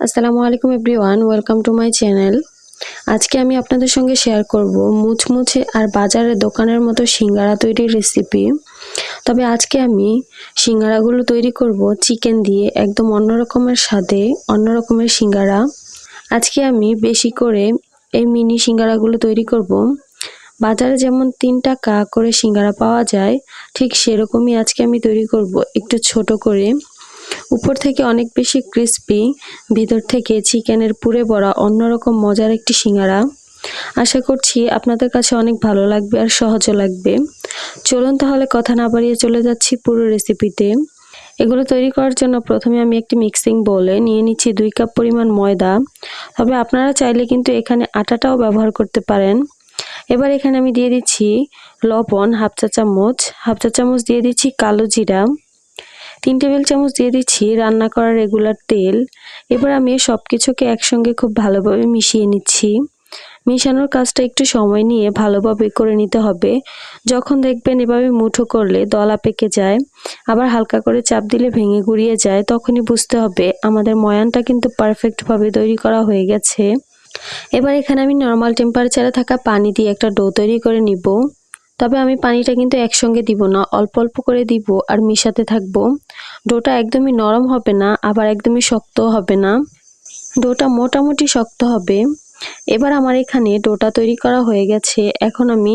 আসসালামু আলাইকুম everyone, welcome to my channel. আজকে আমি আপনাদের সঙ্গে শেয়ার করব মুচমুচে আর বাজারের দোকানের মতো সিঙ্গারা তৈরির রেসিপি তবে আজকে আমি সিঙ্গারাগুলো তৈরি করব চিকেন দিয়ে একদম অন্য রকমের স্বাদে, অন্য রকমের সিঙ্গারা। আজকে আমি বেশি করে এই মিনি সিঙ্গারাগুলো তৈরি করব। বাজারে যেমন তিন টাকা করে সিঙ্গারা পাওয়া যায়, ঠিক সেরকমই আজকে আমি তৈরি করব একটু ছোট করে। উপর থেকে অনেক বেশি ক্রিস্পি ভিতর থেকে চিকেনের পুরে বড়া অন্যরকম মজার একটি সিঙ্গারা। আশা করছি আপনাদের কাছে অনেক ভালো লাগবে আর সহজও লাগবে। চলুন তাহলে কথা না বাড়িয়ে চলে যাচ্ছি পুরো রেসিপিতে এগুলো তৈরি করার জন্য প্রথমে আমি একটি মিক্সিং বলে নিয়ে নিচ্ছি দুই কাপ পরিমাণ ময়দা। তবে আপনারা চাইলে কিন্তু এখানে আটাটাও ব্যবহার করতে পারেন। এবার এখানে আমি দিয়ে দিচ্ছি লবণ হাফ চা চামচ হাফ চা চামচ দিয়ে দিচ্ছি কালো জিরা। তিন টেবিল চামচ দিয়ে দিচ্ছি রান্না করা রেগুলার তেল। এবার আমি সব কিছুকে একসঙ্গে খুব ভালোভাবে মিশিয়ে নিচ্ছি। মিশানোর কাজটা একটু সময় নিয়ে ভালোভাবে করে নিতে হবে। যখন দেখবেন এভাবে মুঠো করলে দলা পেকে যায়, আবার হালকা করে চাপ দিলে ভেঙে গুড়িয়ে যায়, তখনই বুঝতে হবে আমাদের ময়ানটা কিন্তু পারফেক্টভাবে তৈরি করা হয়ে গেছে। এবার এখানে আমি নর্মাল টেম্পারেচারে থাকা পানি দিয়ে একটা ডো তৈরি করে নিব। তবে আমি পানিটা কিন্তু একসঙ্গে দিব না, অল্প অল্প করে দিব আর মিশাতে থাকব। ডোটা একদমই নরম হবে না, আবার একদমই শক্ত হবে না। ডোটা মোটামুটি শক্ত হবে। এবার আমার এখানে ডোটা তৈরি করা হয়ে গেছে। এখন আমি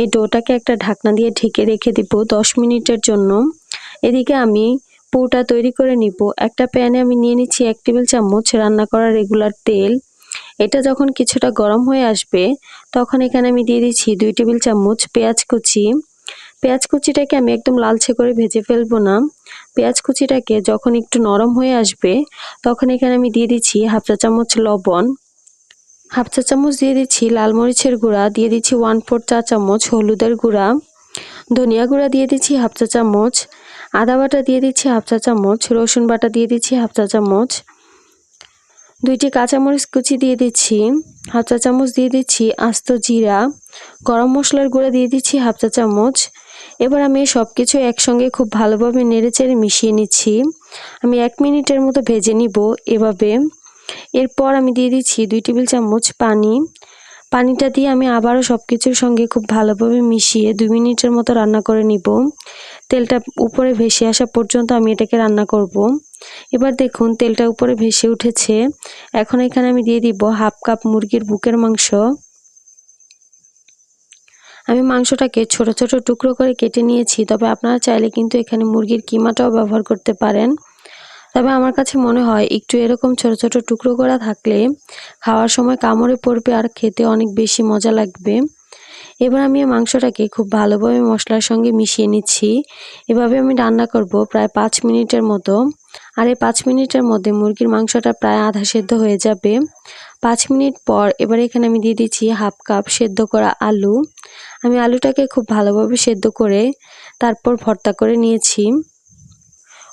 এই ডোটাকে একটা ঢাকনা দিয়ে ঢেকে রেখে দিব দশ মিনিটের জন্য। এদিকে আমি পুটা তৈরি করে নিব। একটা প্যানে আমি নিয়ে নিচ্ছি এক টেবিল চামচ রান্না করা রেগুলার তেল। এটা যখন কিছুটা গরম হয়ে আসবে, তখন এখানে আমি দিয়ে দিচ্ছি দুই টেবিল চামচ পেঁয়াজ কুচি। পেঁয়াজ কুচিটাকে আমি একদম লালচে করে ভেজে ফেলব না। পেঁয়াজ কুচিটাকে যখন একটু নরম হয়ে আসবে, তখন এখানে আমি দিয়ে দিচ্ছি হাফ চা চামচ লবণ। হাফ চা চামচ দিয়ে দিচ্ছি লাল মরিচের গুঁড়া, দিয়ে দিচ্ছি ওয়ান ফোর চা চামচ হলুদের গুঁড়া। ধনিয়া গুঁড়া দিয়ে দিচ্ছি হাফ চা চামচ। আদা বাটা দিয়ে দিচ্ছি হাফ চা চামচ। রসুন বাটা দিয়ে দিচ্ছি হাফ চা চামচ। দুইটি কাঁচামরিচ কুচি দিয়ে দিচ্ছি, হাফ চা চামচ দিয়ে দিচ্ছি আস্ত জিরা, গরম মশলার গুঁড়া দিয়ে দিচ্ছি হাফ চা চামচ। এবার আমি সব কিছু একসঙ্গে খুব ভালোভাবে নেড়েচেড়ে মিশিয়ে নিচ্ছি। আমি এক মিনিটের মতো ভেজে নিব এভাবে। এরপর আমি দিয়ে দিচ্ছি দুই টেবিল চামচ পানি। পানিটা দিয়ে আমি আবারও সব কিছুর সঙ্গে খুব ভালোভাবে মিশিয়ে দুই মিনিটের মতো রান্না করে নিব। তেলটা উপরে ভেসে আসা পর্যন্ত আমি এটাকে রান্না করব। এবার দেখুন, তেলটা উপরে ভেসে উঠেছে। এখন এখানে আমি দিয়ে দিব হাফ কাপ মুরগির বুকের মাংস। আমি মাংসটাকে ছোট ছোট টুকরো করে কেটে নিয়েছি, তবে আপনারা চাইলে কিন্তু এখানে মুরগির কিমাটাও ব্যবহার করতে পারেন। তবে আমার কাছে মনে হয় একটু এরকম ছোট ছোট টুকরো করা থাকলে খাওয়ার সময় কামড়ে পড়বে আর খেতে অনেক বেশি মজা লাগবে। এবার আমি মাংসটাকে খুব ভালোভাবে মশলার সঙ্গে মিশিয়ে নিচ্ছি। এভাবে আমি রান্না করব প্রায় পাঁচ মিনিটের মতো। আর এই পাঁচ মিনিটের মধ্যে মুরগির মাংসটা প্রায় আধা সেদ্ধ হয়ে যাবে। পাঁচ মিনিট পর এবার এখানে আমি দিয়ে দিচ্ছি হাফ কাপ সেদ্ধ করা আলু। আমি আলুটাকে খুব ভালোভাবে সেদ্ধ করে তারপর ভর্তা করে নিয়েছি।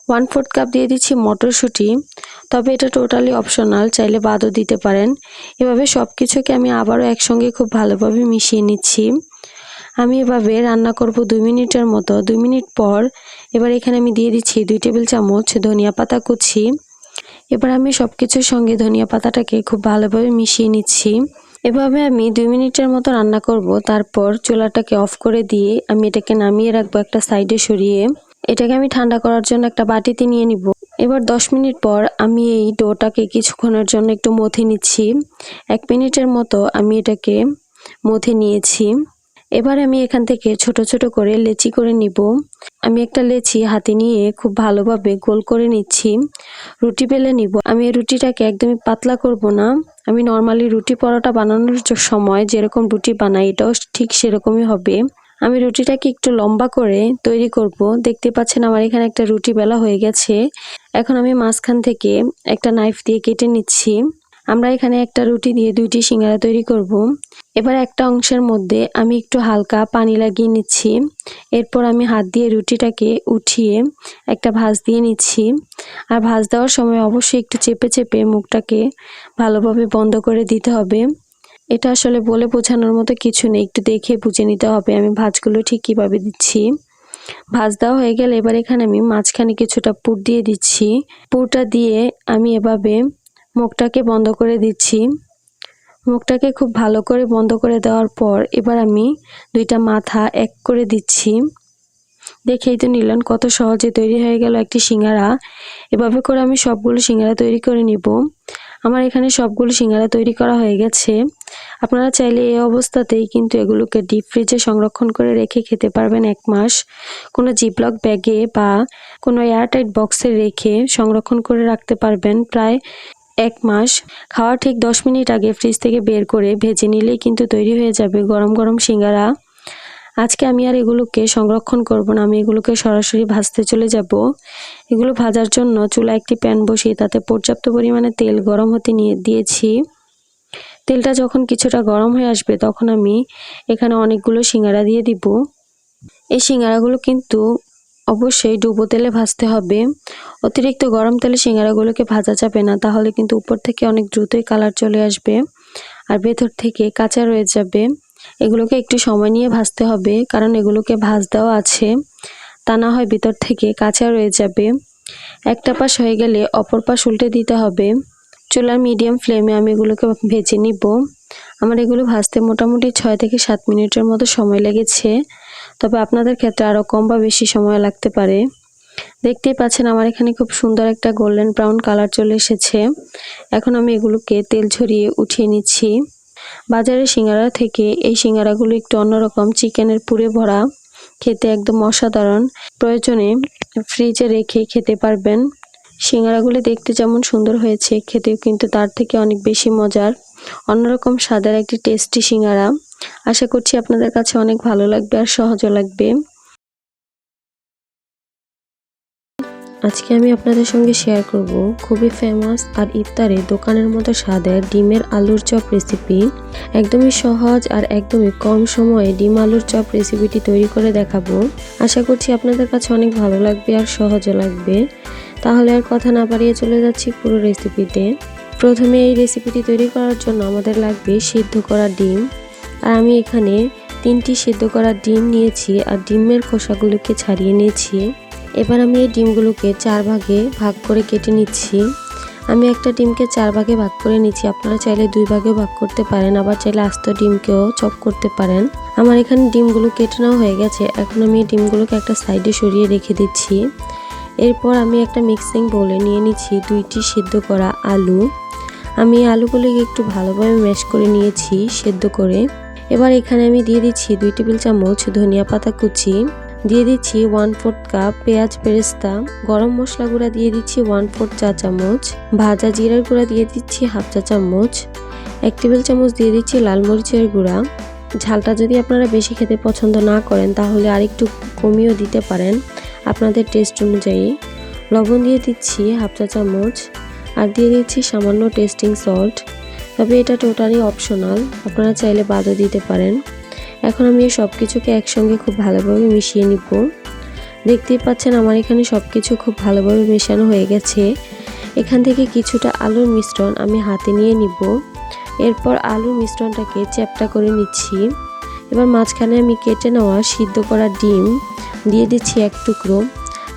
ওয়ান ফোর্থ কাপ দিয়ে দিচ্ছি মটরশুঁটি। তবে এটা টোটালি অপশনাল চাইলে বাদও দিতে পারেন। এভাবে সব কিছুকে আমি আবারও একসঙ্গে খুব ভালোভাবে মিশিয়ে নিচ্ছি। আমি এভাবে রান্না করব দুই মিনিটের মতো। দুই মিনিট পর এবার এখানে আমি দিয়ে দিচ্ছি দুই টেবিল চামচ ধনিয়া পাতা কুচি। এবার আমি সব কিছুর সঙ্গে ধনিয়া পাতাটাকে খুব ভালোভাবে মিশিয়ে নিচ্ছি। এভাবে আমি দুই মিনিটের মতো রান্না করব। তারপর চুলাটাকে অফ করে দিয়ে আমি এটাকে নামিয়ে রাখব একটা সাইডে সরিয়ে। এটাকে আমি ঠান্ডা করার জন্য একটা বাটিতে নিয়ে নিব। এবার দশ মিনিট পর আমি এই ডোটাকে কিছুক্ষণের জন্য একটু মথে নিচ্ছি। এক মিনিটের মতো আমি এটাকে মথে নিয়েছি। এবার আমি এখান থেকে ছোট ছোট করে লেচি করে নিব। আমি একটা লেচি হাতে নিয়ে খুব ভালোভাবে গোল করে নিচ্ছি। রুটি বেলে নিব। আমি এই রুটিটাকে একদমই পাতলা করব না। আমি নর্মালি রুটি পরোটা বানানোর সময় যেরকম রুটি বানাই, এটাও ঠিক সেরকমই হবে। আমি রুটিটাকে একটু লম্বা করে তৈরি করব। দেখতে পাচ্ছেন আমার এখানে একটা রুটি বেলা হয়ে গেছে। এখন আমি মাঝখান থেকে একটা নাইফ দিয়ে কেটে নিচ্ছি। আমরা এখানে একটা রুটি দিয়ে দুইটি সিঙ্গারা তৈরি করব। এবার একটা অংশের মধ্যে আমি একটু হালকা পানি লাগিয়ে নিচ্ছি। এরপর আমি হাত দিয়ে রুটিটাকে উঠিয়ে একটা ভাজ দিয়ে নিচ্ছি। আর ভাজ দেওয়ার সময় অবশ্যই একটু চেপে চেপে মুখটাকে ভালোভাবে বন্ধ করে দিতে হবে। এটা আসলে বলে বোঝানোর মতো কিছু নেই। একটু দেখে বুঝে নিতে হবে। আমি ভাজগুলো ঠিক কীভাবে দিচ্ছি? ভাজ দেওয়া হয়ে গেলে এবার এখানে আমি মাঝখানে কিছুটা পুর দিয়ে দিচ্ছি। পুরটা দিয়ে আমি এভাবে মুখটাকে বন্ধ করে দিচ্ছি। মুখটাকে খুব ভালো করে বন্ধ করে দেওয়ার পর এবার আমি দুইটা মাথা এক করে দিচ্ছি। দেখেই তো নিলেন কত সহজে তৈরি হয়ে গেল একটি সিঙ্গারা। এভাবে করে আমি সবগুলো সিঙ্গারা তৈরি করে নিব। আমার এখানে সবগুলো সিঙ্গারা তৈরি করা হয়ে গেছে। আপনারা চাইলে এই অবস্থাতেই কিন্তু এগুলোকে ডিপ ফ্রিজে সংরক্ষণ করে রেখে খেতে পারবেন এক মাস। কোনো জিপলক ব্যাগে বা কোনো এয়ারটাইট বক্সে রেখে সংরক্ষণ করে রাখতে পারবেন প্রায় এক মাস। খাওয়ার ঠিক দশ মিনিট আগে ফ্রিজ থেকে বের করে ভেজে নিলেই কিন্তু তৈরি হয়ে যাবে গরম গরম সিঙ্গারা। আজকে আমি আর এগুলোকে সংরক্ষণ করব না, আমি এগুলোকে সরাসরি ভাজতে চলে যাব। এগুলো ভাজার জন্য চুলা একটি প্যান বসিয়ে তাতে পর্যাপ্ত পরিমাণে তেল গরম হতে নিয়ে দিয়েছি। তেলটা যখন কিছুটা গরম হয়ে আসবে তখন আমি এখানে অনেকগুলো সিঙ্গারা দিয়ে দিব। এই সিঙ্গারাগুলো কিন্তু অবশ্যই ডুবো তেলে ভাজতে হবে। অতিরিক্ত গরম তেলে সিঙ্গারাগুলোকে ভাজা যাবে না, তাহলে কিন্তু উপর থেকে অনেক দ্রুতই কালার চলে আসবে। আর ভেতর থেকে কাঁচা রয়ে যাবে। এগুলোকে একটু সময় নিয়ে ভাজতে হবে, কারণ এগুলোকে ভাজ দেওয়া আছে। তা না হয় ভিতর থেকে কাঁচা রয়ে যাবে। একটা পাশ হয়ে গেলে অপর পাশ উল্টে দিতে হবে। চুলার মিডিয়াম ফ্লেমে আমি এগুলোকে ভেজে নিব। আমার এগুলো ভাজতে মোটামুটি ছয় থেকে সাত মিনিটের মতো সময় লেগেছে। তবে আপনাদের ক্ষেত্রে আরও কম বা বেশি সময় লাগতে পারে। দেখতেই পাচ্ছেন আমার এখানে খুব সুন্দর একটা গোল্ডেন ব্রাউন কালার চলে এসেছে। এখন আমি এগুলোকে তেল ঝরিয়ে উঠিয়ে নিচ্ছি। বাজারের সিঙ্গারা থেকে এই সিঙ্গারাগুলো একটু অন্যরকম। চিকেনের পুরে ভরা, খেতে একদম অসাধারণ। প্রয়োজনে ফ্রিজে রেখে খেতে পারবেন। সিঙ্গারাগুলি দেখতে যেমন সুন্দর হয়েছে, খেতেও কিন্তু তার থেকে অনেক বেশি মজার। অন্যরকম স্বাদের একটি টেস্টি সিঙ্গারা। আশা করছি আপনাদের কাছে অনেক ভালো লাগবে আর সহজও লাগবে। আজকে আমি আপনাদের সঙ্গে শেয়ার করব খুবই ফেমাস আর ইফতারে দোকানের মতো স্বাদের ডিমের আলুর চপ রেসিপি একদমই সহজ আর একদমই কম সময়ে ডিম আলুর চপ রেসিপিটি তৈরি করে দেখাবো। আশা করছি আপনাদের কাছে অনেক ভালো লাগবে আর সহজও লাগবে। তাহলে আর কথা না বাড়িয়ে চলে যাচ্ছি পুরো রেসিপিতে প্রথমে এই রেসিপিটি তৈরি করার জন্য আমাদের লাগবে সিদ্ধ করা ডিম। আর আমি এখানে তিনটি সিদ্ধ করা ডিম নিয়েছি আর ডিমের খোসাগুলোকে ছাড়িয়ে নিয়েছি। এবার আমি এই ডিমগুলোকে চার ভাগে ভাগ করে কেটে নিচ্ছি। আমি একটা ডিমকে চার ভাগে ভাগ করে নিচ্ছি। আপনারা চাইলে দুই ভাগে ভাগ করতে পারেন, আবার চাইলে আস্ত ডিমকেও চপ করতে পারেন। আমার এখানে ডিমগুলো কেটে নেওয়া হয়ে গেছে। এখন আমি এই ডিমগুলোকে একটা সাইডে সরিয়ে রেখে দিচ্ছি। এরপর আমি একটা মিক্সিং বলে নিয়ে নিচ্ছি দুইটি সেদ্ধ করা আলু। আমি আলুগুলোকে একটু ভালোভাবে ম্যাশ করে নিয়েছি সেদ্ধ করে। এবার এখানে আমি দিয়ে দিচ্ছি দুই টেবিল চামচ ধনিয়া পাতা কুচি। দিয়ে দিচ্ছি ওয়ান ফোর্থ কাপ পেঁয়াজ পেরেস্তা, গরম মশলা গুঁড়া দিয়ে দিচ্ছি ওয়ান ফোর্থ চা চামচ, ভাজা জিরার গুঁড়া দিয়ে দিচ্ছি হাফ চা চামচ, এক টেবিল চামচ দিয়ে দিচ্ছি লাল মরিচের গুঁড়া। ঝালটা যদি আপনারা বেশি খেতে পছন্দ না করেন, তাহলে আরেকটু কমিয়েও দিতে পারেন আপনাদের টেস্ট অনুযায়ী। লবণ দিয়ে দিচ্ছি হাফ চা চামচ আর দিয়ে দিচ্ছি সামান্য টেস্টিং সল্ট তবে এটা টোটালি অপশনাল আপনারা চাইলে বাদও দিতে পারেন। এখন আমি সব কিছুকে একসঙ্গে খুব ভালোভাবে মিশিয়ে নিব। দেখতেই পাচ্ছেন আমার এখানে সব কিছু খুব ভালোভাবে মেশানো হয়ে গেছে। এখান থেকে কিছুটা আলুর মিশ্রণ আমি হাতে নিয়ে নিব। এরপর আলুর মিশ্রণটাকে চ্যাপটা করে নিচ্ছি। এবার মাঝখানে আমি কেটে নেওয়া সিদ্ধ করা ডিম দিয়ে দিচ্ছি এক টুকরো।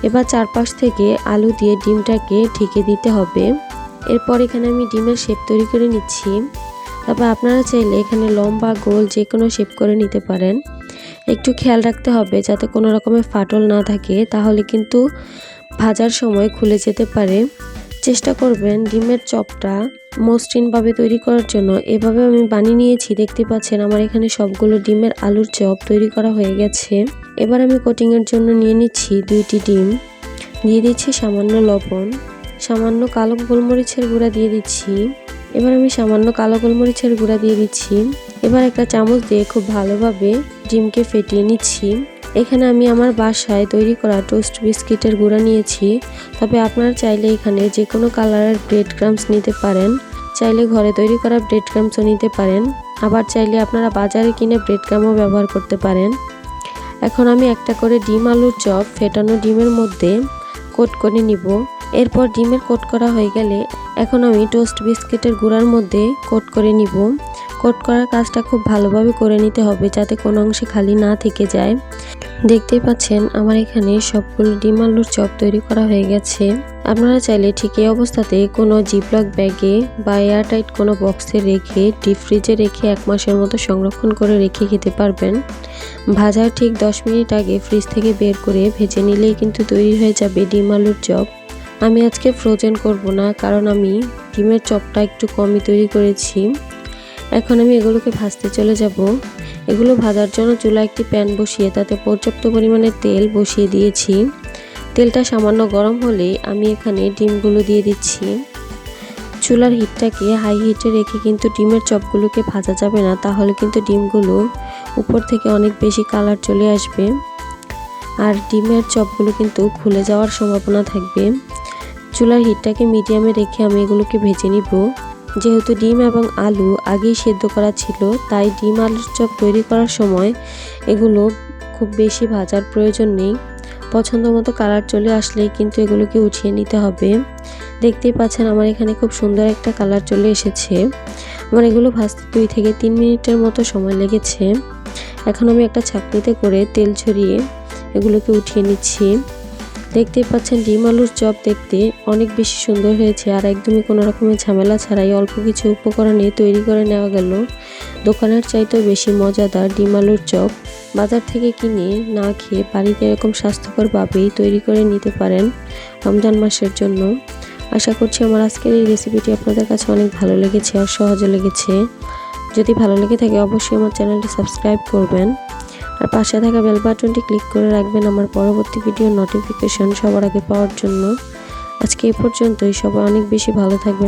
এবার চারপাশ থেকে আলু দিয়ে ডিমটাকে ঢেকে দিতে হবে। এরপর এখানে আমি ডিমের শেপ তৈরি করে নিচ্ছি। তারপর আপনারা চাইলে এখানে লম্বা, গোল যে কোনো শেপ করে নিতে পারেন। একটু খেয়াল রাখতে হবে যাতে কোনো রকমের ফাটল না থাকে, তাহলে কিন্তু ভাজার সময় খুলে যেতে পারে। চেষ্টা করবেন ডিমের চপটা মসৃণভাবে তৈরি করার জন্য। এভাবে আমি বানিয়ে নিয়েছি, দেখতে পাচ্ছেন আমার এখানে সবগুলো ডিমের আলুর চপ তৈরি করা হয়ে গেছে। এবার আমি কোটিংয়ের জন্য নিয়ে নিচ্ছি দুইটি ডিম। দিয়ে দিচ্ছি সামান্য লবণ, সামান্য কালো গোলমরিচের গুঁড়া দিয়ে দিচ্ছি। এবার আমি সামান্য কালো গোলমরিচের গুঁড়া দিয়ে দিচ্ছি। এবার একটা চামচ দিয়ে খুব ভালোভাবে ডিমকে ফেটিয়ে নিচ্ছি। এখানে আমি আমার বাসায় তৈরি করা টোস্ট বিস্কিটের গুঁড়া নিয়েছি। তবে আপনারা চাইলে এখানে যে কোনো কালারের ব্রেড ক্রামস নিতে পারেন। চাইলে ঘরে তৈরি করা ব্রেড ক্রামসও নিতে পারেন। আবার চাইলে আপনারা বাজারে কিনে ব্রেড ক্রামও ব্যবহার করতে পারেন। এখন আমি একটা করে ডিম আলুর চপ ফেটানো ডিমের মধ্যে কোট করে নিব। এরপর ডিমের কোট করা হয়ে গেলে এখন আমি টোস্ট বিস্কিটের গুঁড়ার মধ্যে কোট করে নিব। কোট করার কাজটা খুব ভালোভাবে করে নিতে হবে যাতে কোনো অংশে খালি না থেকে যায়। দেখতেই পাচ্ছেন আমার এখানে সবগুলো ডিম আলুর চপ তৈরি করা হয়ে গেছে। আপনারা চাইলে ঠিক এই অবস্থাতে কোনো জিপলক ব্যাগে বা এয়ারটাইট কোনো বক্সে রেখে, ডিপ ফ্রিজে রেখে এক মাসের মতো সংরক্ষণ করে রেখে খেতে পারবেন। ভাজার ঠিক দশ মিনিট আগে ফ্রিজ থেকে বের করে ভেজে নিলেই কিন্তু তৈরি হয়ে যাবে ডিম আলুর চপ। আমি আজকে ফ্রোজেন করব না, কারণ আমি ডিমের চপটা একটু কমই তৈরি করেছি। এখন আমি এগুলোকে ভাজতে চলে যাব। এগুলো ভাজার জন্য চুলা একটি প্যান বসিয়ে তাতে পর্যাপ্ত পরিমাণে তেল বসিয়ে দিয়েছি। তেলটা সামান্য গরম হলে আমি এখানে ডিমগুলো দিয়ে দিচ্ছি। চুলার হিটটাকে হাই হিটে রেখে কিন্তু ডিমের চপগুলোকে ভাজা যাবে না, তাহলে কিন্তু ডিমগুলো উপর থেকে অনেক বেশি কালার চলে আসবে। আর ডিমের চপগুলো কিন্তু খুলে যাওয়ার সম্ভাবনা থাকবে। চুলার হিটটাকে মিডিয়ামে রেখে আমি এগুলোকে ভেজে নিব। যেহেতু ডিম এবং আলু আগেই সেদ্ধ করা ছিল, তাই ডিম আলুর চপ তৈরি করার সময় এগুলো খুব বেশি ভাজার প্রয়োজন নেই। পছন্দ মতো কালার চলে আসলেই কিন্তু এগুলোকে উঠিয়ে নিতে হবে। দেখতেই পাচ্ছেন আমার এখানে খুব সুন্দর একটা কালার চলে এসেছে। আমার এগুলো ভাজতে দুই থেকে তিন মিনিটের মতো সময় লেগেছে। এখন আমি একটা ছাকনিতে করে তেল ছড়িয়ে এগুলোকে উঠিয়ে নিচ্ছি। দেখতেই পাচ্ছেন ডিম আলুর চপ দেখতে অনেক বেশি সুন্দর হয়েছে আর একদমই কোনো রকমের ঝামেলা ছাড়াই অল্প কিছু উপকরণে তৈরি করে নেওয়া গেল। দোকানের চাইতেও বেশি মজাদার ডিম আলুর চপ। বাজার থেকে কিনে না খেয়ে বাড়িতে এরকম স্বাস্থ্যকরভাবেই তৈরি করে নিতে পারেন রমজান মাসের জন্য। আশা করছি আমার আজকের এই রেসিপিটি আপনাদের কাছে অনেক ভালো লেগেছে আর সহজে লেগেছে। যদি ভালো লেগে থাকে অবশ্যই আমার চ্যানেলটি সাবস্ক্রাইব করবেন। আর পাশে থাকা বেল বাটনটি ক্লিক করে রাখবেন আমার পরবর্তী ভিডিও নোটিফিকেশন সবার আগে পাওয়ার জন্য। আজকে এ পর্যন্তই, সবাই অনেক বেশি ভালো থাকবেন।